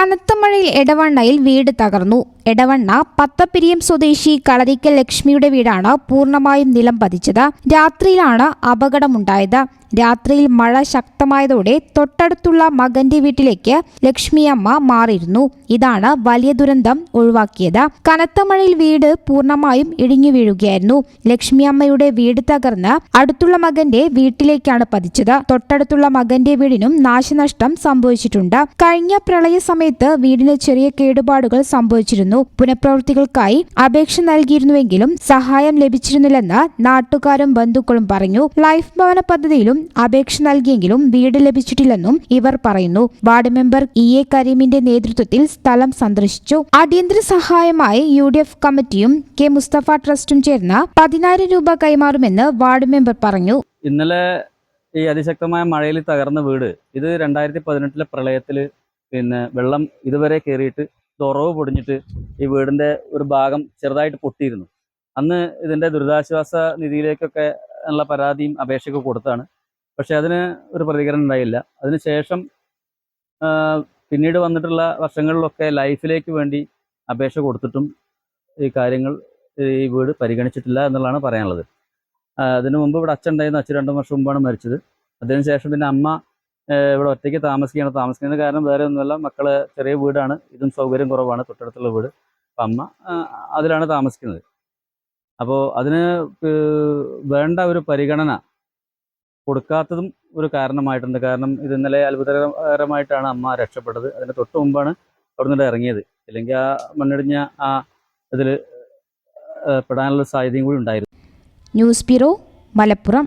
കനത്ത മഴയിൽ എടവണ്ണയിൽ വീട് തകർന്നു. എടവണ്ണ പത്തപ്പിരിയം സ്വദേശി കളരിക്കൽ ലക്ഷ്മിയുടെ വീടാണ് പൂർണമായും നിലം പതിച്ചത്. രാത്രിയിലാണ് അപകടമുണ്ടായത്. രാത്രിയിൽ മഴ ശക്തമായതോടെ തൊട്ടടുത്തുള്ള മകന്റെ വീട്ടിലേക്ക് ലക്ഷ്മിയമ്മ മാറിയിരുന്നു. ഇതാണ് വലിയ ദുരന്തം ഒഴിവാക്കിയത്. കനത്ത മഴയിൽ വീട് പൂർണമായും ഇടിഞ്ഞു വീഴുകയായിരുന്നു. ലക്ഷ്മിയമ്മയുടെ വീട് തകർന്ന് അടുത്തുള്ള മകന്റെ വീട്ടിലേക്കാണ് പതിച്ചത്. തൊട്ടടുത്തുള്ള മകന്റെ വീടിനും നാശനഷ്ടം സംഭവിച്ചിട്ടുണ്ട്. കഴിഞ്ഞ പ്രളയ സമയത്ത് വീടിന് ചെറിയ കേടുപാടുകൾ സംഭവിച്ചിരുന്നു. പുനഃപ്രവൃത്തികൾക്കായി അപേക്ഷ നൽകിയിരുന്നുവെങ്കിലും സഹായം ലഭിച്ചിരുന്നില്ലെന്ന് നാട്ടുകാരും ബന്ധുക്കളും പറഞ്ഞു. ലൈഫ് ഭവന പദ്ധതിയിലും അപേക്ഷ നൽകിയെങ്കിലും വീട് ലഭിച്ചിട്ടില്ലെന്നും ഇവർ പറയുന്നു. വാർഡ് മെമ്പർ ഇ എ കരീമിന്റെ നേതൃത്വത്തിൽ സ്ഥലം സന്ദർശിച്ചു. അടിയന്തര സഹായമായി യു ഡി എഫ് കമ്മിറ്റിയും കെ മുസ്തഫ ട്രസ്റ്റും ചേർന്ന് പതിനായിരം രൂപ കൈമാറുമെന്ന് വാർഡ് മെമ്പർ പറഞ്ഞു. ഇന്നലെ ഈ അതിശക്തമായ മഴയിൽ തകർന്ന വീട് ഇത് രണ്ടായിരത്തി പതിനെട്ടിലെ പ്രളയത്തിൽ പിന്നെ വെള്ളം ഇതുവരെ കയറിയിട്ട് തുറവ് പൊടിഞ്ഞിട്ട് ഈ വീടിന്റെ ഒരു ഭാഗം ചെറുതായിട്ട് പൊട്ടിയിരുന്നു. അന്ന് ഇതിന്റെ ദുരിതാശ്വാസ നിധിയിലേക്കൊക്കെ ഉള്ള പരാതിയും അപേക്ഷയൊക്കെ കൊടുത്താണ് പക്ഷെ അതിന് ഒരു പ്രതികരണം ഉണ്ടായില്ല. അതിനുശേഷം പിന്നീട് വന്നിട്ടുള്ള വർഷങ്ങളിലൊക്കെ ലൈഫിലേക്ക് വേണ്ടി അപേക്ഷ കൊടുത്തിട്ടും ഈ കാര്യങ്ങൾ ഈ വീട് പരിഗണിച്ചിട്ടില്ല എന്നുള്ളതാണ് പറയാനുള്ളത്. അതിനു മുമ്പ് ഇവിടെ അച്ഛൻ ഉണ്ടായിരുന്നു. അച്ഛൻ രണ്ടു വർഷം മുമ്പാണ് മരിച്ചത്. അതിനുശേഷം പിന്നെ അമ്മ ഇവിടെ ഒറ്റയ്ക്ക് താമസിക്കുകയാണ്. താമസിക്കുന്നത് കാരണം വേറെ ഒന്നുമല്ല. മക്കൾ ചെറിയ വീടാണ്. ഇതും സൗകര്യം കുറവാണ്. തൊട്ടടുത്തുള്ള വീട്. അപ്പം അമ്മ അതിലാണ് താമസിക്കുന്നത്. അപ്പോൾ അതിന് വേണ്ട ഒരു പരിഗണന കൊടുക്കാത്തതും ഒരു കാരണമായിട്ടുണ്ട്. കാരണം ഇത് ഇന്നലെ അത്ഭുതകരമായിട്ടാണ് അമ്മ രക്ഷപ്പെട്ടത്. അതിന് തൊട്ട് മുമ്പാണ് അവിടുന്ന് ഇറങ്ങിയത്. ഇല്ലെങ്കിൽ ആ മണ്ണിടിഞ്ഞ ആ ഇതിൽ പെടാനുള്ള സാധ്യതയും കൂടി ഉണ്ടായിരുന്നു. News bureau Malappuram.